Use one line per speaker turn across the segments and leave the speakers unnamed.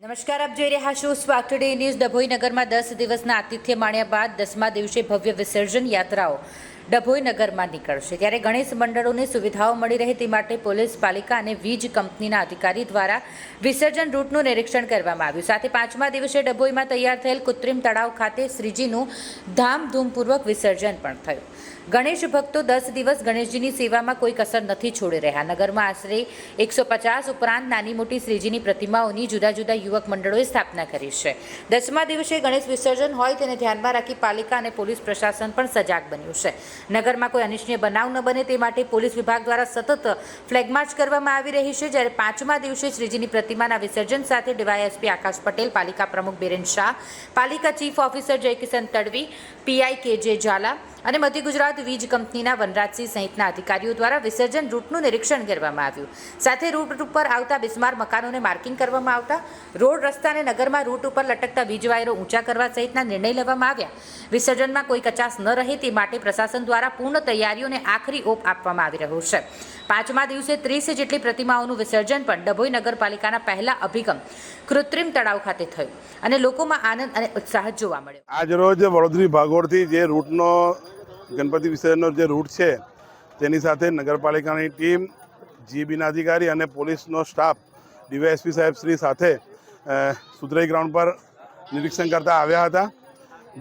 નમસ્કાર, આપ જોઈ રહ્યા છો ટુડે ન્યૂઝ ડભોઈ નગરમાં દસ દિવસના આતિથ્ય માણ્યા બાદ દસમા દિવસે ભવ્ય વિસર્જન યાત્રાઓ. ડભોઈ નગરમાં નીકળશે. ત્યારે ગણેશ મંડળોને સુવિધાઓ મળી રહે તે માટે પોલીસ, પાલિકા અને વીજ કંપનીના અધિકારી દ્વારા વિસર્જન રૂટનું નિરીક્ષણ કરવામાં આવ્યું. સાથે પાંચમા દિવસે ડભોઈમાં તૈયાર થયેલ કૃત્રિમ તળાવ ખાતે શ્રીજીનું ધામધૂમપૂર્વક વિસર્જન પણ થયું. ગણેશ ભક્તો દસ દિવસ ગણેશજીની સેવામાં કોઈ કસર નથી છોડી રહ્યા. નગરમાં આશરે એકસો પચાસ ઉપરાંત નાની મોટી શ્રીજીની પ્રતિમાઓની જુદા જુદા યુવક મંડળોએ સ્થાપના કરી છે. દસમા દિવસે ગણેશ વિસર્જન હોય તેને ધ્યાનમાં રાખી પાલિકા અને પોલીસ પ્રશાસન પણ સજાગ બન્યું છે. નગરમાં કોઈ અનિચ્છનીય બનાવ ન બને તે માટે પોલીસ વિભાગ દ્વારા સતત ફ્લેગ માર્ચ કરવામાં આવી રહી છે, જ્યારે પાંચમા દિવસે શ્રીજીની પ્રતિમાના વિસર્જન સાથે ડીવાયએસપી આકાશ પટેલ, પાલિકા પ્રમુખ બિરેન શાહ, પાલિકા chief officer Jaykishan Tadvi, PI K J Jhala અને મધ્ય ગુજરાત વીજ કંપનીના વનરાજસિંહ સહિતના અધિકારીઓ દ્વારા વિસર્જન રૂટનું નિરીક્ષણ કરવામાં આવ્યું. સાથે રૂટ ઉપર આવતા બિસ્માર મકાનોને માર્કિંગ કરવામાં આવતા, રોડ રસ્તા અને નગરમાં રૂટ ઉપર લટકતા વીજ વાયરો ઊંચા કરવા સહિતના નિર્ણય લેવામાં આવ્યા. વિસર્જનમાં કોઈ કચાસ ન રહે તે માટે પ્રશાસન દ્વારા પૂર્ણ તૈયારીઓને આખરી ઓપ આપવામાં આવી રહ્યો છે. પાંચમા દિવસે ત્રીસ જેટલી પ્રતિમાઓનું વિસર્જન પણ ડભોઈ નગરપાલિકાના પહેલા અભિગમ કૃત્રિમ તળાવ ખાતે થયું અને લોકોમાં આનંદ અને ઉત્સાહ જોવા મળ્યો.
આજ રોજ વડોદરી ભાગોળથી જે રૂટનો ગણપતિ વિસર્જનનો જે રૂટ છે, તેની સાથે નગરપાલિકાની ટીમ, જીબીના અધિકારી અને પોલીસનો સ્ટાફ, ડીવાયએસપી સાહેબ શ્રી સાથે સુધરાઈ ગ્રાઉન્ડ પર નિરીક્ષણ કરતા આવ્યા હતા,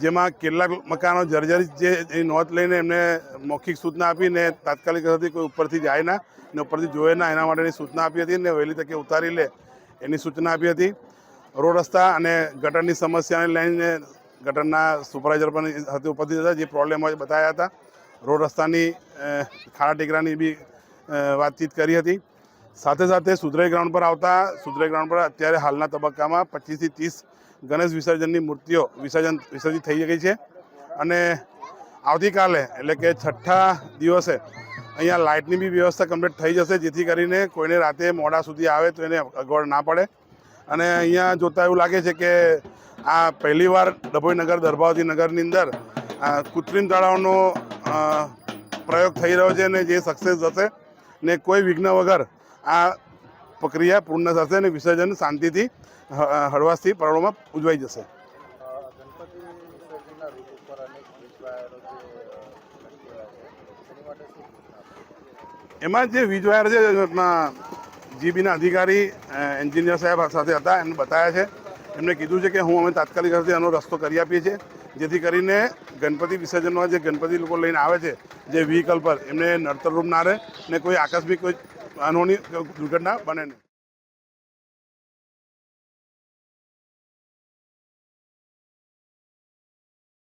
જેમાં કેટલાક મકાનો જર્જરિત જે એ નોંધ લઈને એમને મૌખિક સૂચના આપીને તાત્કાલિક હતી કોઈ ઉપરથી જાય ના ને ઉપરથી જોવે ના, એના માટેની સૂચના આપી હતી ને વહેલી તકે ઉતારી લે એની સૂચના આપી હતી. રોડ રસ્તા અને ગટરની સમસ્યાને લઈને ગટરના સુપરવાઇઝર પણ સાથે ઉપસ્થિત હતા, જે પ્રોબ્લેમ બતાવ્યા હતા. રોડ રસ્તાની ખાડા ટેકરાની બી વાતચીત કરી હતી. સાથે સાથે સુધરાઈ ગ્રાઉન્ડ પર આવતા સુધરાઈ ગ્રાઉન્ડ પર અત્યારે હાલના તબક્કામાં પચીસથી ત્રીસ ગણેશ વિસર્જનની મૂર્તિઓ વિસર્જન, વિસર્જિત થઈ ગઈ છે. અને આવતીકાલે, એટલે કે છઠ્ઠા દિવસે, અહીંયા લાઇટની બી વ્યવસ્થા કમ્પ્લીટ થઈ જશે, જેથી કરીને કોઈને રાતે મોડા સુધી આવે તો એને અગવડ ના પડે. અને અહીંયા જોતાં એવું લાગે છે કે આ પહેલીવાર ડભોઈ નગર દરભાવતી નગરની અંદર આ કૃત્રિમ તળાવનો પ્રયોગ થઈ રહ્યો છે અને જે સક્સેસ થશે ને કોઈ વિઘ્ન વગર આ પ્રક્રિયા પૂર્ણ થશે અને વિસર્જન શાંતિથી હળવાશથી પર્વમાં ઉજવાઈ જશે
વીજવાયરો?
એમાં જે વીજ વાયર છે જીબીના અધિકારી એન્જિનિયર સાહેબ સાથે હતા. એમને બતાવ્યા છે. એમને કીધું છે કે હું અમે તાત્કાલિક અસરથી એનો રસ્તો કરી આપીએ છીએ, જેથી કરીને ગણપતિ વિસર્જનમાં જે ગણપતિ લોકો લઈને આવે છે, જે વ્હીકલ પર. એમને નડતરરૂપ ના રહે ને કોઈ આકસ્મિક કોઈ અનહોની દુર્ઘટના બને નહીં.